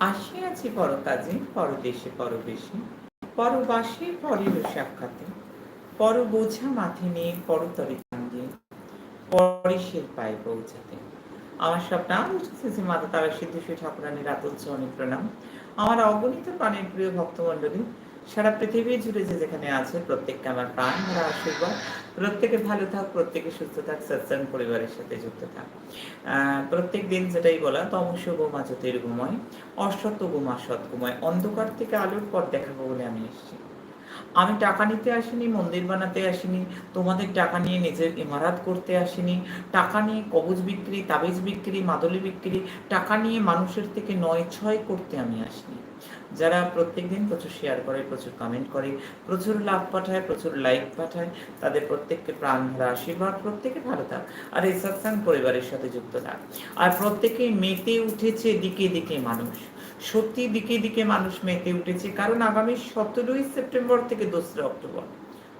আসিয়াছি পর পরকাজে, পরদেশে পরবেশে, পরবাসে, পরের সাক্ষাতে। পর বোঝা মাথে নিয়ে পরতরে কান্দিয়ে পরেশের পায়ে পৌঁছাতে। আমার সব নাম শ্রী মাতা তারা সিদ্ধেশ্বরী ঠাকুরানীর আতঞ্চ চরণে প্রণাম আমার অগণিত প্রাণের প্রিয় ভক্তমণ্ডলী সারা পৃথিবী জুড়ে যে যেখানে আছে, প্রত্যেককে আমার প্রাণ ভরা আশীর্বাদ। প্রত্যেকে ভালো থাক, প্রত্যেকে সুস্থ থাক সৎসান পরিবারের সাথে যুক্ত থাক। প্রত্যেক দিন যেটাই বলা তমস গোমা জ্যোতির ঘুময় অসত্য গোমা সৎ ঘুময় অন্ধকার থেকে আলোর পর দেখাবো বলে আমি এসেছি। আমি টাকা নিতে আসিনি, মন্দির বানাতে আসিনি, তোমাদের টাকা নিয়ে নিজের ইমারাত করতে আসিনি, টাকা নিয়ে কবজ বিক্রি, তাবিজ বিক্রি, মাদলি বিক্রি, টাকা নিয়ে মানুষের থেকে নয় ছয় করতে আমি আসিনি। যারা প্রত্যেক দিন প্রচুর শেয়ার করে, প্রচুর কমেন্ট করে, প্রচুর লাভ পাঠায়, প্রচুর লাইক পাঠায়, তাদের প্রত্যেককে প্রাণ ভরা আশীর্বাদ, প্রত্যেকে ভালো থাক। আর এই সৎসাং পরিবারের সাথে যুক্ত থাক। আর প্রত্যেকেই মেতে উঠেছে দিকে দিকে মানুষ। সত্যি দিকে দিকে মানুষ মেতে উঠেছে, কারণ আগামী সতেরোই সেপ্টেম্বর থেকে দোসরা অক্টোবর।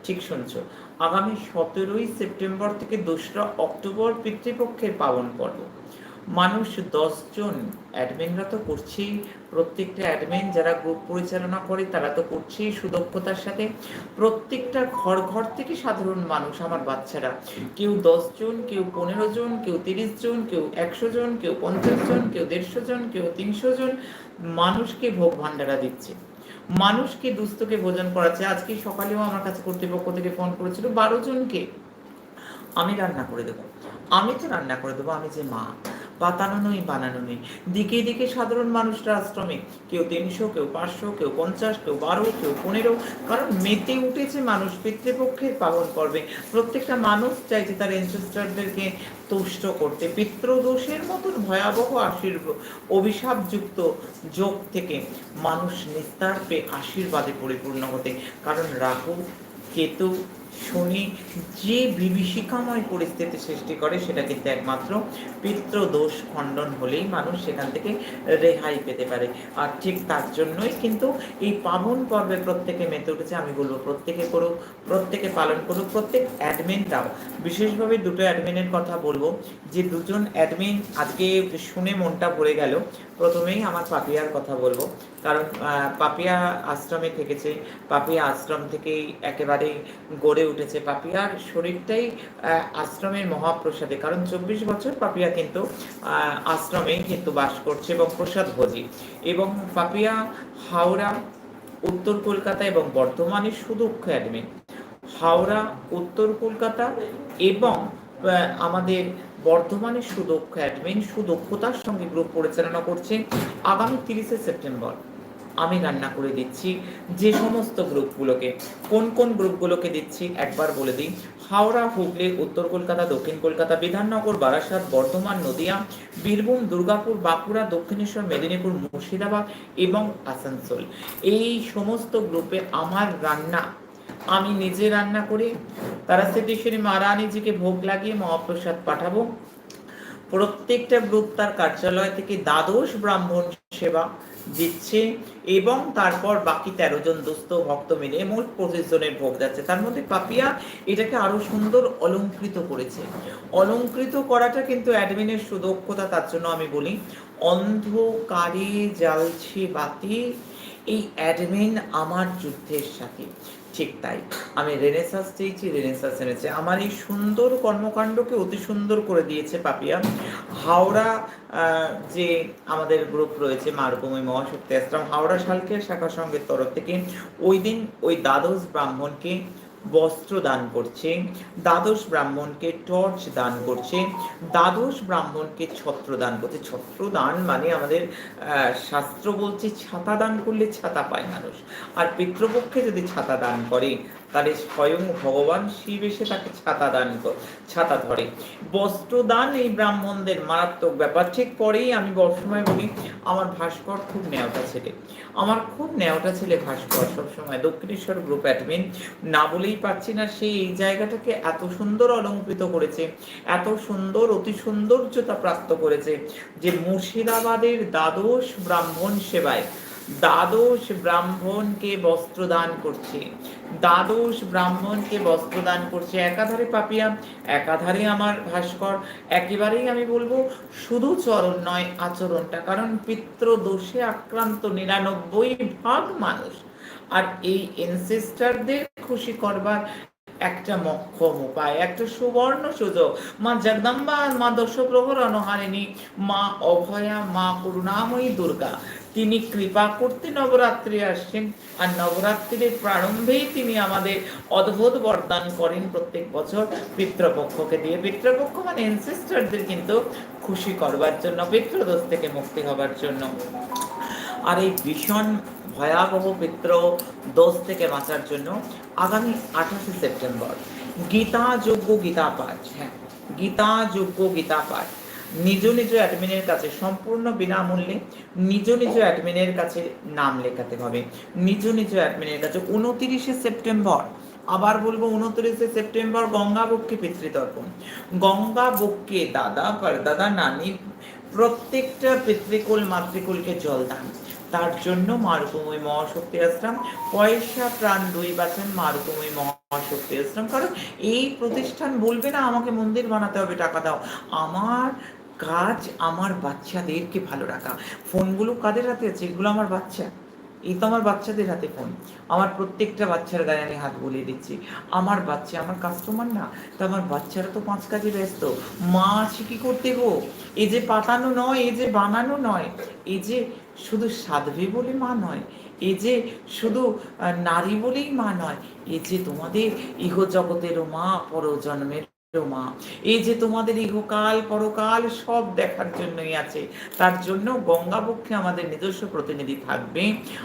ঠিক শুনছো? আগামী সতেরোই সেপ্টেম্বর থেকে দোসরা অক্টোবর পিতৃপক্ষের পালন পর্ব। মানুষ দশজন অ্যাডমিনরা তো করছেই। প্রত্যেকটা অ্যাডমিন যারা গ্রুপ পরিচালনা করে, তারা তো করছেই সুদক্ষতার সাথে। প্রত্যেকটা ঘর ঘর থেকে সাধারণ মানুষ আমার বাচ্চারা। কেউ দশজন কেউ পনেরো জন, কেউ তিরিশ জন, কেউ একশো জন, কেউ পঞ্চাশ জন, কেউ দেড়শো জন, কেউ তিনশো জন মানুষকে ভোগ ভাণ্ডারা দিচ্ছে। মানুষকে দুস্থকে ভোজন করাচ্ছে। আজকে সকালেও আমার কাছে কর্তৃপক্ষ থেকে ফোন করেছিল, বারো জনকে। আমি রান্না করে দেবো। আমি তো রান্না করে দেবো, আমি যে মা। পাতানো নই বানানো নেই দিকে দিকে সাধারণ মানুষরা আশ্রমে, কেউ তিনশো, কেউ পাঁচশো, কেউ পঞ্চাশ, কেউ বারো, কেউ পনেরো, কারণ মেতে উঠেছে মানুষ, পিতৃপক্ষের পালন করবে। প্রত্যেকটা মানুষ চাইছে তার এনসেস্টারদেরকে তুষ্ট করতে। পিতৃদোষের মতন ভয়াবহ আশীর্বাদ অভিশাপযুক্ত যোগ থেকে মানুষ নিস্তার পেয়ে আশীর্বাদে পরিপূর্ণ হতে। কারণ রাহু, কেতু শনি যে বিভীষিকাময় পরিস্থিতি সৃষ্টি করে, সেটা কিন্তু একমাত্র পিতৃদোষ খণ্ডন হলেই মানুষ সেখান থেকে রেহাই পেতে পারে। আর ঠিক তার জন্যই কিন্তু এই পাবন পর্বে প্রত্যেকে মেতে উঠেছে, আমি বলব প্রত্যেকে করুক প্রত্যেকে পালন করুক প্রত্যেক অ্যাডমিনরাও বিশেষভাবে দুটো অ্যাডমিনের কথা বলব, যে দুজন অ্যাডমিন আজকে শুনে মনটা ভরে গেল, প্রথমেই আমার পাপিয়ার কথা বলব। কারণ পাপিয়া আশ্রমে থেকেছে, পাপিয়া আশ্রম থেকেই একেবারেই গড়ে উঠেছে পাপিয়ার শরীরটাই আশ্রমের মহাপ্রসাদে। কারণ চব্বিশ বছর পাপিয়া কিন্তু আহ, আশ্রমেই কিন্তু বাস করছে এবং প্রসাদ ভোজি। এবং পাপিয়া হাওড়া উত্তর কলকাতা এবং বর্ধমানের সুদক্ষ অ্যাডমিন হাওড়া উত্তর কলকাতা এবং আমাদের বর্ধমানের সুদক্ষ অ্যাডমিন সুদক্ষতার সঙ্গে গ্রুপ পরিচালনা করছে আগামী তিরিশে সেপ্টেম্বর। আমি রান্না করে দিচ্ছি। যে সমস্ত গ্রুপগুলোকে, কোন কোন গ্রুপগুলোকে দিচ্ছি, একবার বলে দিই। হাওড়া, হুগলি, উত্তর কলকাতা, দক্ষিণ কলকাতা, বিধাননগর, বারাসাত, বর্ধমান, নদিয়া, বীরভূম, দুর্গাপুর, বাঁকুড়া, দক্ষিণেশ্বর, মেদিনীপুর, মুর্শিদাবাদ এবং আসানসোল। এই সমস্ত গ্রুপে আমার রান্না, আমি নিজে রান্না করে। তারা সিদ্ধেশ্বরী মহারানীজিকে ভোগ লাগিয়ে মহাপ্রসাদ পাঠাবো। প্রত্যেকটা গ্রুপ তার কার্যালয় থেকে দ্বাদশ ব্রাহ্মণ সেবা দিচ্ছে এবং তারপর বাকি তেরো জন দুস্থ ভক্ত মিলে মোট পঁচিশ জনের ভোগ যাচ্ছে তার মধ্যে পাপিয়া এটাকে আরও সুন্দর অলঙ্কৃত করেছে। অলঙ্কৃত করাটা কিন্তু অ্যাডমিনের সুদক্ষতা, তার জন্য আমি বলি, অন্ধকারে জ্বালছে বাতি। এই অ্যাডমিন আমার যুদ্ধের সাথে। ঠিক তাই। আমি রেনেসাঁস চেয়েছি রেনেসাঁস এনেছে। আমার এই সুন্দর কর্মকাণ্ডকে অতি সুন্দর করে দিয়েছে পাপিয়া। হাওড়া যে আমাদের গ্রুপ রয়েছে, মারুভূমি মহাশক্তি আশ্রম, হাওড়া শালকের শাখা সঙ্গের তরফ থেকে ওই দিন ওই দ্বাদশ ব্রাহ্মণকে বস্ত্র দান করছে, দ্বাদশ ব্রাহ্মণকে টর্চ দান করছে, দ্বাদশ ব্রাহ্মণকে ছত্র দান করছে। ছত্র দান মানে আমাদের শাস্ত্র বলছে ছাতা দান করলে ছাতা পায় মানুষ। আর পিতৃপক্ষে যদি ছাতা দান করে তাহলে স্বয়ং ভগবান শিব এসে তাকে ছাতা দান ছাতা ধরে। বস্ত্র দান এই ব্রাহ্মণদের মারাত্মক ব্যাপার। ঠিক পরেই আমি বর্ষময় বলি, আমার ভাস্কর খুব নেওয়াটা ছেলে। আমার খুব নেওয়াটা ছেলে ভাস্কর সবসময়। দক্ষিণেশ্বর গ্রুপ অ্যাডমিন না বলেই পারছি না সে এই জায়গাটাকে এত সুন্দর অলঙ্কৃত করেছে, এত সুন্দর, অতি সৌন্দর্যতা প্রাপ্ত করেছে যে মুর্শিদাবাদের দ্বাদশ ব্রাহ্মণ সেবায় দ্বাদশ ব্রাহ্মণকে বস্ত্র দান করছে। দ্বাদশ ব্রাহ্মণকে বস্ত্র দান করছে একাধারে পাপিয়া, একাধারে আমার ভাস্কর। একেবারেই আমি বলব, শুধু চরণ নয়, আচরণটা। কারণ পিতৃ দোষে আক্রান্ত নিরানব্বই ভাগ মানুষ। আর এই এনসেস্টারদের খুশি করবার একটা মক্ষম উপায়, একটা সুবর্ণ সুযোগ। মা জগদম্বা, মা দশপ্রভুর অনহারিণী, মা অভয়া, মা করুণাময়ী দুর্গা। তিনি কৃপা করতে নবরাত্রি আসছেন। আর নবরাত্রির প্রারম্ভেই তিনি আমাদের অদ্ভুত বরদান করেন প্রত্যেক বছর পিতৃপক্ষকে দিয়ে। পিতৃপক্ষ মানে এনসেস্টারদের কিন্তু খুশি করবার জন্য, পিতৃদোষ থেকে মুক্তি হবার জন্য। আর এই ভীষণ ভয়াবহ পিতৃ দোষ থেকে বাঁচার জন্য আগামী আঠাশে সেপ্টেম্বর গীতা যোগ্য গীতা পাঠ হ্যাঁ গীতা যোগ্য গীতা পাঠ নিজ নিজ অ্যাডমিনের কাছে সম্পূর্ণ বিনামূল্যে নিজ নিজ অ্যাডমিনের কাছে নাম লেখাতে হবে। নিজ নিজ অ্যাডমিনের কাছে উনতিরিশে সেপ্টেম্বর, আবার বলব উনত্রিশে সেপ্টেম্বর গঙ্গাবক্ষে পিতৃতর্পণ। গঙ্গাবক্ষে দাদা দাদা, নানি প্রত্যেকটা পিতৃকুল, মাতৃকুলকে জল দান। তার জন্য মারুকুময় মহাশক্তি আশ্রম, পয়সা, প্রাণ, দুই বাঁচান, মারুকুময় মহাশক্তি আশ্রম। কারণ এই প্রতিষ্ঠান বলবে না, আমাকে মন্দির বানাতে হবে, টাকা দাও। আমার কাজ আমার বাচ্চাদেরকে ভালো রাখা। ফোনগুলো কাদের হাতে আছে? এগুলো আমার বাচ্চা। এই তো আমার বাচ্চাদের হাতে ফোন। আমার প্রত্যেকটা বাচ্চার গায়ে আমি হাত বুলিয়ে দিচ্ছি। আমার বাচ্চা আমার কাস্টমার না। তো আমার বাচ্চারা তো পাঁচ কাজে ব্যস্ত। মা আছে কি করতে গো? এ যে পাতানো নয় এ যে বানানো নয় এ যে শুধু সাধবে বলে মা নয় এ যে শুধু নারী বলেই মা নয় এ যে তোমাদের ইহ জগতেরও মা পরজন্মের মা, এই যে তোমাদের ইহকাল পরকাল সব দেখার জন্যই আছে, তার জন্য গঙ্গাবক্ষে আমাদের নিজস্ব প্রতিনিধি থাকবে,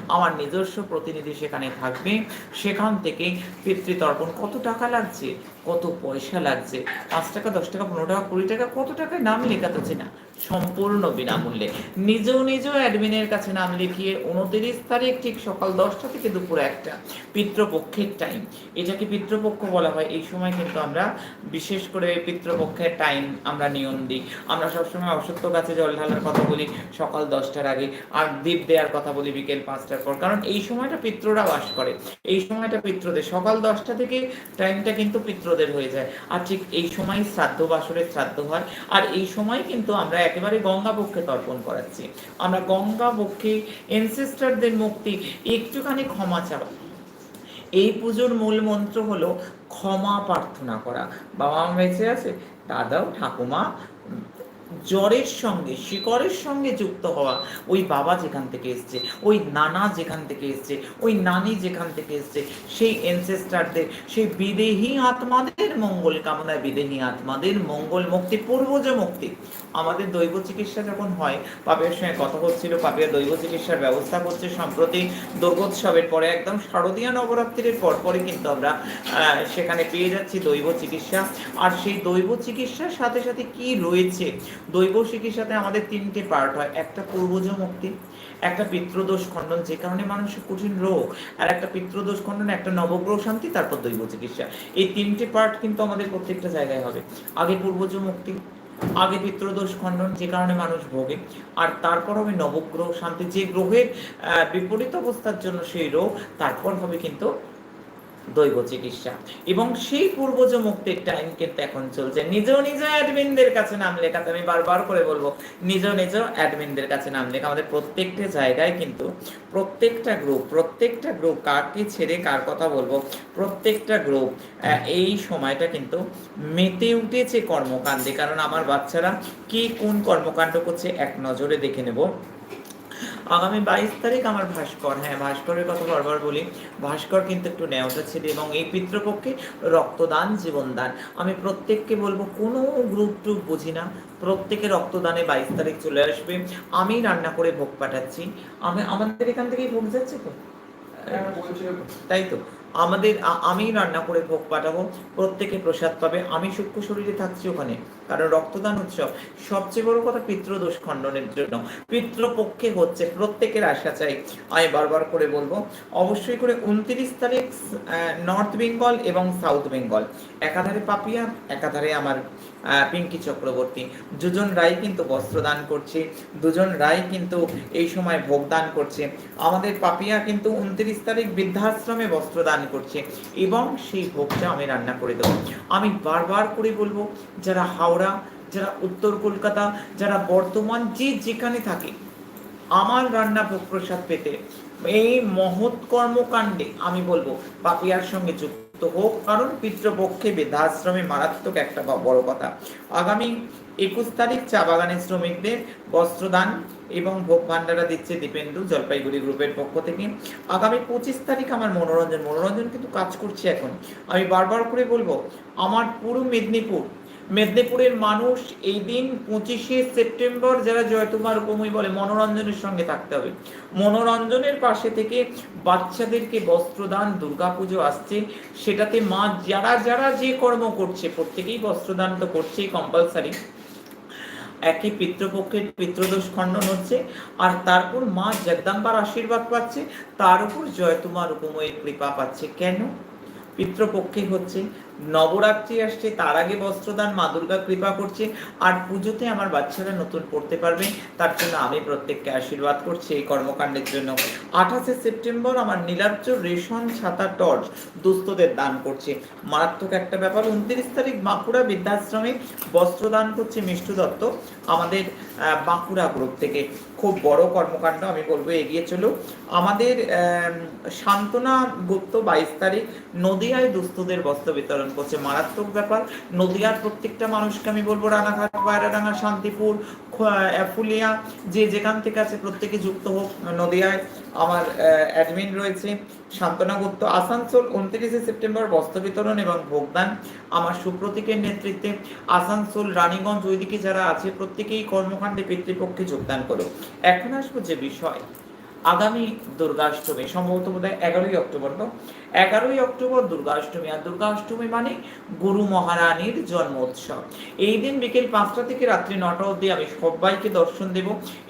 আমার নিজস্ব প্রতিনিধি সেখানে থাকবে, সেখান থেকে পিতৃতর্পণ কত টাকা লাগছে? কত পয়সা লাগছে? পাঁচ টাকা, দশ টাকা, পনেরো টাকা, কুড়ি টাকা, কত টাকায় নাম লেখাতেছে না সম্পূর্ণ বিনামূল্যে। নিজ নিজ অ্যাডমিনের কাছে নাম লিখিয়ে উনতিরিশ তারিখ ঠিক সকাল দশটা থেকে দুপুর একটা। পিতৃপক্ষের টাইম এটাকে পিতৃপক্ষ বলা হয়। এই সময় কিন্তু আমরা বিশেষ করে পিতৃপক্ষের টাইম আমরা নিয়ম দিই। আমরা সবসময় অসত্য গাছে জল ঢালার কথা বলি সকাল দশটার আগে আর দ্বীপ দেওয়ার কথা বলি বিকেল পাঁচটার পর। কারণ এই সময়টা পিত্ররা বাস করে। এই সময়টা পিত্রদের। সকাল দশটা থেকে টাইমটা কিন্তু পিত্রদের হয়ে যায়। আর ঠিক এই সময় শ্রাদ্ধ বাসরের শ্রাদ্ধ হয়। আর এই সময় কিন্তু আমরা একেবারে গঙ্গা পক্ষে তর্পণ করাচ্ছি। আমরা গঙ্গা পক্ষে এনসেস্টারদের মুক্তি, একটুখানি ক্ষমা চাওয়া এই পুজোর মূল মন্ত্র হলো ক্ষমা প্রার্থনা করা। বাবা মা বেঁচে আছে? দাদাও, ঠাকুমা জ্বরের সঙ্গে, শিকড়ের সঙ্গে যুক্ত হওয়া ওই বাবা যেখান থেকে এসছে, ওই নানা যেখান থেকে এসছে, ওই নানি যেখান থেকে এসছে, সেই এনসেস্টারদের সেই বিদেহী আত্মাদের মঙ্গল কামনায় বিদেহী আত্মাদের মঙ্গল মুক্তি, পূর্বজ মুক্তি। আমাদের দৈব চিকিৎসা যখন হয় পাপিয়ার সঙ্গে কথা হচ্ছিল পাপিয়া দৈব চিকিৎসার ব্যবস্থা করছে সম্প্রতি দুর্গোৎসবের পরে, একদম শারদীয় নবরাত্রির পরপরই কিন্তু আমরা সেখানে পেয়ে যাচ্ছি দৈব চিকিৎসা। আর সেই দৈব চিকিৎসার সাথে সাথে কি রয়েছে দৈব চিকিৎসাতে আমাদের তিনটে পার্ট হয়, একটা পূর্বজ মুক্তি, একটা পিতৃদোষ খণ্ডন, যে কারণে মানুষের কঠিন রোগ, আর একটা পিতৃদোষ খণ্ডন, একটা নবগ্রহ শান্তি, তারপর দৈব চিকিৎসা। এই তিনটে পার্ট কিন্তু আমাদের প্রত্যেকটা জায়গায় হবে। আগে পূর্বজ মুক্তি, আগে পিতৃদোষ খণ্ডন, যে কারণে মানুষ ভোগে, আর তারপর হবে নবগ্রহ শান্তি, যে গ্রহের বিপরীত অবস্থার জন্য সেই রোগ, তারপর হবে কিন্তু দৈব চিকিৎসা। এবং সেই পূর্বজ মুক্তির টাইম কিন্তু এখন চলছে। নিজ নিজ অ্যাডমিনদের কাছে নাম লেখাতে আমি বারবার করে বলব, নিজ নিজ অ্যাডমিনদের কাছে নাম লেখা। আমাদের প্রত্যেকটা জায়গায় কিন্তু প্রত্যেকটা গ্রুপ প্রত্যেকটা গ্রুপ কাকে ছেড়ে কার কথা বলব, প্রত্যেকটা গ্রুপ এই সময়টা কিন্তু মেতে উঠেছে কর্মকাণ্ডে। কারণ আমার বাচ্চারা কি কোন কর্মকাণ্ড করছে, এক নজরে দেখে নেব। আগামী বাইশ তারিখ আমার ভাস্কর হ্যাঁ ভাস্করের কথা বারবার বলি, ভাস্কর কিন্তু একটু নেওয়া ছিল এবং এই পিতৃপক্ষে রক্তদান জীবনদান। আমি প্রত্যেককে বলব, কোনো গ্রুপ টুপ বুঝি না, প্রত্যেকে রক্তদানে বাইশ তারিখ চলে আসবে। আমি রান্না করে ভোগ পাঠাচ্ছি। আমি, আমাদের এখান থেকেই ভোগ যাচ্ছে তো? তাই তো? আমাদের আমি রান্না করে ভোগ পাঠাবো, প্রত্যেকে প্রসাদ পাবে। আমি সূক্ষ্ম শরীরে থাকছি ওখানে। কারণ রক্তদান উৎসব সবচেয়ে বড় কথা পিতৃদোষ খণ্ডনের জন্য। পিতৃপক্ষে হচ্ছে প্রত্যেকের আশা চাই। আমি বারবার করে বলব, অবশ্যই করে উনত্রিশ তারিখ নর্থ বেঙ্গল এবং সাউথ বেঙ্গল। একাধারে পাপিয়া, একাধারে আমার পিঙ্কি চক্রবর্তী। দুজন রায় কিন্তু বস্ত্রদান করছে, দুজন রায় কিন্তু এই সময় ভোগ দান করছে। আমাদের পাপিয়া কিন্তু উনত্রিশ তারিখ বৃদ্ধাশ্রমে বস্ত্র দান করছে এবং সেই ভোগটা আমি রান্না করে দেবো। আমি বারবার করে বলব, যারা হাওড়া যারা উত্তর কলকাতা, যারা বর্তমান যে যেখানে থাকে, আমার রান্না প্রসাদ পেতে এই মহৎ কর্মকাণ্ডে আমি বলব, পাপিয়ার সঙ্গে যুক্ত হোক, কারণ পিতৃপক্ষে বৃদ্ধাশ্রমে মারাত্মক একটা বড় কথা। আগামী একুশ তারিখ চা বাগানের শ্রমিকদের বস্ত্রদান এবং ভোগ ভান্ডারা দিচ্ছে দীপেন্দু জলপাইগুড়ি গ্রুপের পক্ষ থেকে। আগামী পঁচিশ তারিখ আমার মনোরঞ্জন মনোরঞ্জন কিন্তু কাজ করছে এখন। আমি বারবার করে বলব, আমার পুরো মেদিনীপুর মেদিনীপুরের মানুষ এই দিন পঁচিশে সেপ্টেম্বর যারা জয়তুমার উপময় বলে, মনোরঞ্জনের সঙ্গে থাকতে হবে। মনোরঞ্জনের পাশে থেকে বাচ্চাদেরকে বস্ত্রদান, দুর্গাপুজো আসছে। সেটাতে মা যারা যারা যে কর্ম করছে, প্রত্যেকেই বস্ত্রদান তো করছেই কম্পালসারি একই পিতৃপক্ষের পিতৃদোষ খণ্ডন হচ্ছে, আর তারপর মা জগদম্বার আশীর্বাদ পাচ্ছে, তার উপর জয়তুমার উপময়ের কৃপা পাচ্ছে। কেন? পিতৃপক্ষে হচ্ছে নবরাত্রি আসছে তার আগে বস্ত্রদান মা দুর্গা কৃপা করছে আর পুজোতে আমার বাচ্চারা নতুন পড়তে পারবে তার জন্য আমি প্রত্যেককে আশীর্বাদ করছি এই কর্মকাণ্ডের জন্য। আঠাশে সেপ্টেম্বর আমার নীলাব্জ রেশন ছাতা টর্চ দুস্থদের দান করছে। মারাত্মক একটা ব্যাপার উনত্রিশ তারিখ বাঁকুড়া বৃদ্ধাশ্রমে বস্ত্র দান করছে মিষ্টু দত্ত আমাদের বাঁকুড়া গ্রুপ থেকে। খুব বড় কর্মকাণ্ড আমি বলব এগিয়ে চলো আমাদের আম, সান্ত্বনা গুপ্ত বাইশ তারিখ নদিয়ায় দুস্থদের বস্ত্র বিতরণ করছে। মারাত্মক ব্যাপার। নদিয়ার প্রত্যেকটা মানুষকে আমি বলব, রানাঘাট পায়রাডাঙ্গা শান্তিপুর ফুলিয়া, যে যেখান থেকে আছে প্রত্যেকে যুক্ত হোক। নদিয়ায় আমার অ্যাডমিন রয়েছে। শান্তনা গুপ্ত, আসানসোল উনত্রিশে সেপ্টেম্বর বস্ত্র বিতরণ এবং ভোগদান। আমার সুপ্রতীকের নেতৃত্বে আসানসোল, রানীগঞ্জ ওইদিকে যারা আছে, প্রত্যেকেই কর্মকাণ্ডে পিতৃপক্ষে যোগদান করো এখন আসব যে বিষয়। আগামী দুর্গাষ্টমী, সম্ভবত বোধ হয় এগারোই অক্টোবর, তো এগারোই অক্টোবর দুর্গাষ্টমী। আর দুর্গাষ্টমী মানে গুরু মহারানীর জন্ম উৎসব এই দিন বিকেল পাঁচটা থেকে রাত্রি নটা অবধি আমি সবাইকে দর্শন দেব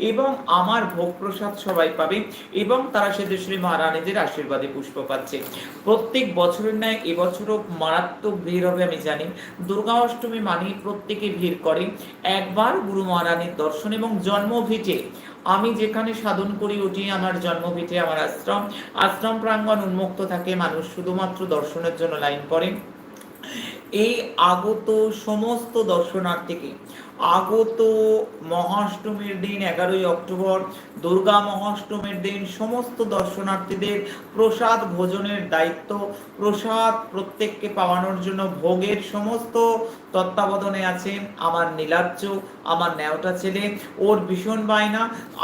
এবং আমার ভোগ প্রসাদ সবাই পাবে এবং তারা সেদেশ্বরী মহারানীদের আশীর্বাদে পুষ্প পাচ্ছে। প্রত্যেক বছরের ন্যায় এবছরও মারাত্মক ভিড় হবে আমি জানি। দুর্গা অষ্টমী মানেই প্রত্যেকে ভিড় করে। একবার গুরু মহারানীর দর্শন এবং জন্মভিটে আমি যেখানে সাধন করি ওটি আমার জন্মপীঠে আমার আশ্রম। আশ্রম প্রাঙ্গণ উন্মুক্ত থাকে, মানুষ শুধুমাত্র দর্শনের জন্য লাইন পড়ে। এই আগত সমস্ত দর্শনার্থীকে আগত মহাষ্টমীর দিন এগারোই অক্টোবর, দুর্গা মহাষ্টমীর দিন সমস্ত দর্শনার্থীদের প্রসাদ ভোজনের দায়িত্ব। প্রসাদ প্রত্যেককে পাওয়ানোর জন্য ভোগের সমস্ত তত্ত্বাবধানে আছেন আমার নীলাজ্য আমার ন্যাওটা ছেলে, ওর ভীষণ বায়না।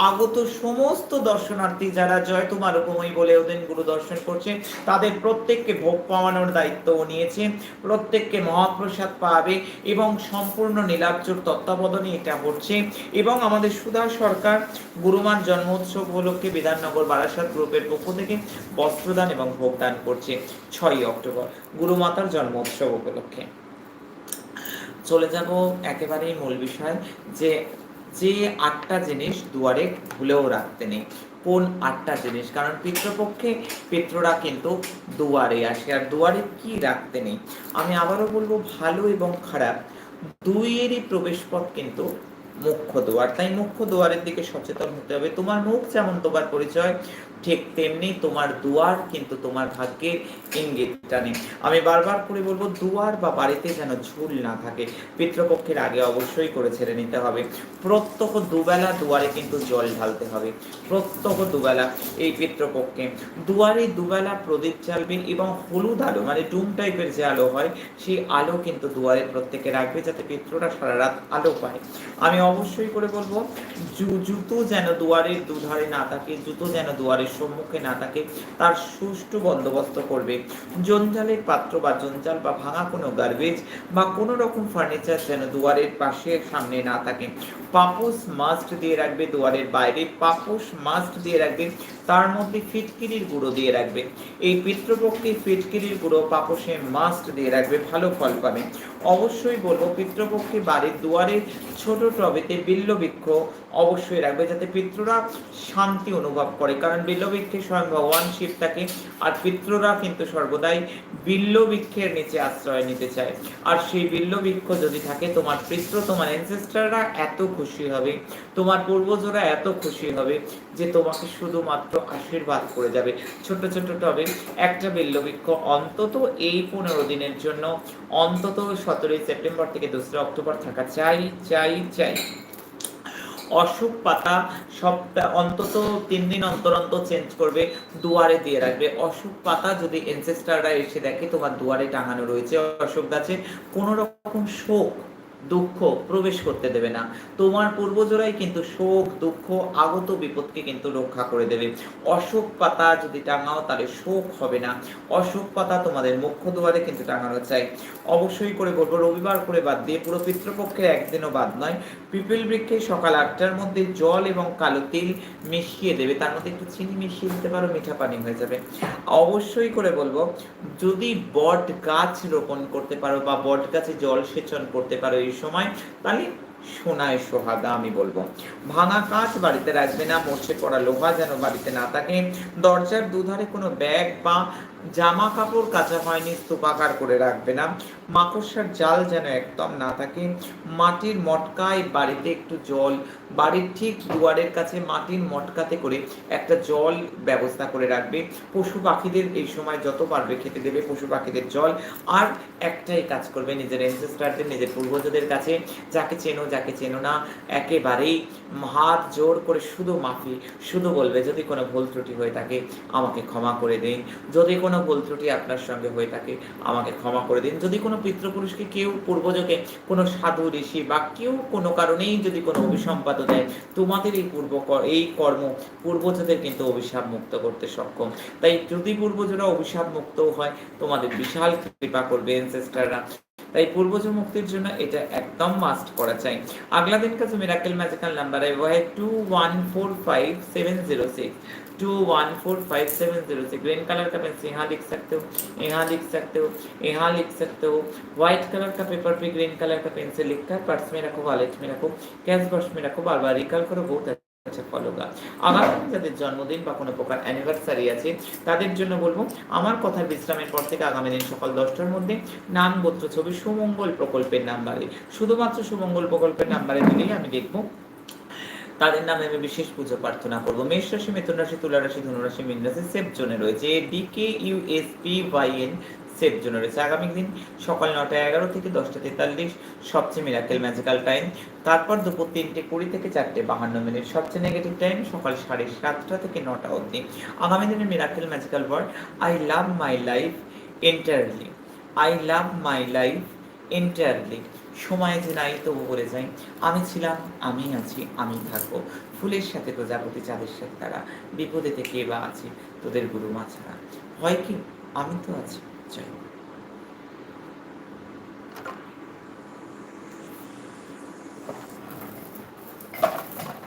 আগত সমস্ত দর্শনার্থী যারা জয় তোমার উপময়ী বলে ওদিন গুরু দর্শন করছে, তাদের প্রত্যেককে ভোগ পাওয়ানোর দায়িত্ব নিয়েছে। প্রত্যেককে মহাপ্রসাদ পাবে এবং সম্পূর্ণ নীলাব্জর তত্ত্বাবধানে এটা হচ্ছে এবং আমাদের সুধা সরকার গুরুমার জন্মোৎসব উপলক্ষে বিধাননগর বারাসাত গ্রুপের পক্ষ থেকে বস্ত্রদান এবং ভোগদান করছে ছয়ই অক্টোবর, গুরুমাতার জন্মোৎসব উপলক্ষে। চলে যাব একেবারেই মূল বিষয়, যে যে আটটা জিনিস দুয়ারে ভুলেও রাখতে নেই। কোন আটটা জিনিস? কারণ পিতৃপক্ষে পিতৃরা কিন্তু দুয়ারে আসে, আর দুয়ারে কি রাখতে নেই? আমি আবারও বলব, ভালো এবং খারাপ দুইয়েরই প্রবেশপথ কিন্তু মুখ্য দুয়ার। তাই মুখ্য দুয়ারের দিকে সচেতন হতে হবে। তোমার মুখ যেমন তোমার পরিচয়, ঠিক তেমনি তোমার দুয়ার কিন্তু তোমার ভাগ্যের ইঙ্গিতটা নেই আমি বারবার করে বলব, দুয়ার বা বাড়িতে যেন ঝুল না থাকে, পিতৃপক্ষের আগে অবশ্যই করে ছেড়ে নিতে হবে। প্রত্যহ দুবেলা দুয়ারে কিন্তু জল ঢালতে হবে। প্রত্যহ দুবেলা এই পিতৃপক্ষে। দুয়ারে দুবেলা প্রদীপ জ্বালবে এবং হলুদ আলো মানে ডুম টাইপের যে আলো হয়, সেই আলো কিন্তু দুয়ারে প্রত্যেকে রাখবে যাতে পিতৃরা সারা রাত আলো পায়। আমি অবশ্যই করে বলব জুতো যেন দুয়ারের দুধারে না থাকে, জুতো যেন দুয়ারের সম্মুখে না থাকে, তার সুষ্ঠু বন্দোবস্ত করবে। জঞ্জালের পাত্র বা জঞ্জাল বা ভাঙা কোনো গার্বেজ বা কোনো রকম ফার্নিচার যেন দুয়ারের পাশে সামনে না থাকে। পাপোস মাস্ট দিয়ে রাখবে দুয়ারের বাইরে পাপোস মাস্ট দিয়ে রাখবে, তার মধ্যে ফিটকিরির গুঁড়ো দিয়ে রাখবে। এই পিতৃপক্ষে ফিটকিরির গুঁড়ো পাপোসে মাস্ট দিয়ে রাখবে, ভালো ফল পাবে। অবশ্যই বলব পিতৃপক্ষের বাড়ির দুয়ারে ছোট টবেতে বিল্লবৃক্ষ অবশ্যই রাখবে যাতে পিতৃরা শান্তি অনুভব করে। কারণ বিল্লবৃক্ষে স্বয়ং ভগবান শিব থাকে আর পিতৃরা কিন্তু সর্বদাই বিল্লবৃক্ষের নিচে আশ্রয় নিতে চায়। আর সেই বিল্লবৃক্ষ যদি থাকে, তোমার পিতৃ, তোমার অ্যানসেস্টাররা এত খুশি হবে, তোমার পূর্বজরা এত খুশি হবে যে তোমাকে শুধুমাত্র আশীর্বাদ করে যাবে। ছোট ছোট টবে একটা বিল্লবৃক্ষ অন্তত এই পনেরো দিনের জন্য অন্তত সতেরোই সেপ্টেম্বর থেকে দোসরা অক্টোবর থাকা চাই চাই চাই। অশোক পাতা সপ্তাহ, অন্তত তিন দিন অন্তর অন্তর চেঞ্জ করবে, দুয়ারে দিয়ে রাখবে। অশোক পাতা যদি এনসেস্টাররা এসে দেখে, তোমার দুয়ারে টাঙানো রয়েছে অশোক গাছে কোনো রকম শোক দুঃখ প্রবেশ করতে দেবে না। তোমার পূর্বজরাই কিন্তু শোক, দুঃখ, আগত বিপদকে কিন্তু রক্ষা করে দেবে। অশোক পাতা যদি টাঙাও, তাহলে শোক হবে না। অশোক পাতা তোমাদের মুখ্য দুয়ারে কিন্তু টাঙানো চাই। অবশ্যই করে বলব, রবিবার করে বাদ দিয়ে পুরো পিতৃপক্ষের একদিনও বাদ নয়। পিপল বৃক্ষে সকাল আটটার মধ্যে জল এবং কালো তিল মিশিয়ে দেবে। তার মধ্যে একটু চিনি মিশিয়ে দিতে পারো, মিঠা পানি হয়ে যাবে। অবশ্যই করে বলব, যদি বট গাছ রোপণ করতে পারো বা বট গাছে জল সেচন করতে পারো, এই সময়। তাহলে সোনায় সোহাগা আমি বলব। ভাঙা কাঁচ বাড়িতে রাখবে না, মরছে পড়া লোহা যেন বাড়িতে না থাকে। দরজার দুধারে কোনো ব্যাগ বা জামা কাপড় কাঁচা হয়নি স্তূপাকার করে রাখবে না। মাকড়সার জাল যেন একদম না থাকে। মাটির মটকায় বাড়িতে একটু জল বাড়ির ঠিক দুয়ারের কাছে মাটির মটকাতে করে একটা জল ব্যবস্থা করে রাখবে। পশু পাখিদের এই সময় যত পারবে খেতে দেবে পশু পাখিদের জল। আর একটাই কাজ করবে নিজের এনসেস্টারদের নিজের পূর্বজদের কাছে। যাকে চেনো যাকে চেনো না, একেবারেই হাত জোর করে শুধু মাফি, শুধু বলবে, যদি কোনো ভুল ত্রুটি হয়ে থাকে, আমাকে ক্ষমা করে দিন। যদি কোনো ভুল ত্রুটি আপনার সঙ্গে হয়ে থাকে, আমাকে ক্ষমা করে দিন। যদি কোনো পিতৃপুরুষকে কেউ পূর্বজকে কোনো সাধু, ঋষি বা কেউ কোনো কারণেই যদি কোনো অভিসম্পাদ দেয় তোমাদের এই পূর্ব এই কর্ম পূর্বজদের কিন্তু অভিশাপ মুক্ত করতে সক্ষম। তাই যদি পূর্বজরা অভিশাপ মুক্ত হয়, তোমাদের বিশাল কৃপা করবে এনসেস্টাররা তাই পূর্বজ মুক্তির জন্য এটা একদম মাস্ট করা চাই। আগলা দিন কাছে miracle magical number two one four five seven zero six five seven zero six two one four five seven zero six green colour का पेंसिल यहाँ लिख सकते हो यहाँ लिख सकते हो यहाँ लिख सकते हो व्हाइट कलर का पेपर पे ग्रीन कलर का पेंसिल लिखकर पर्स में रखो वॉलेट में रखो कैश बॉक्स में रखो बार बार रिकॉल करो बहुत আচ্ছা ফল হোগা আগামী যাদের জন্মদিন বা কোনো প্রকার অ্যানিভার্সারি আছে তাদের জন্য বলবো আমার কথার বিশ্রামের পর থেকে আগামী দিন সকাল দশটার মধ্যে নাম গোত্র ছবি সুমঙ্গল প্রকল্পের নাম্বারে শুধুমাত্র সুমঙ্গল প্রকল্পের নাম্বারে দিলেই আমি দেখবো তাদের নামে আমি বিশেষ পুজো প্রার্থনা করব। মেষ রাশি, মিথুন রাশি, তুলা রাশি ধনুরাশি মীন রাশি, সেফ জোনে রয়েছে। ডিকে ইউএসপি ওয়াইএন সেফ জোনে রয়েছে। আগামী দিন সকাল নটা এগারো থেকে দশটা তেতাল্লিশ, সবচেয়ে মিরাকেল ম্যাজিক্যাল টাইম তারপর দুপুর তিনটে কুড়ি থেকে চারটে বাহান্ন মিনিট, সবচেয়ে নেগেটিভ টাইম সকাল সাড়ে সাতটা থেকে নটা অবধি। আগামী দিনের miracle magical word I love my life entirely I love my life entirely সময় যে নাই তবু বলে যাই। আমি ছিলাম, আমি আছি, আমি থাকব। ফুলের সাথে প্রজাপতি চাঁদের সাথে তারা বিপদেতে কে বা আছে, তোদের গুরু মা ছাড়া। হয় কি? আমি তো আছি জয়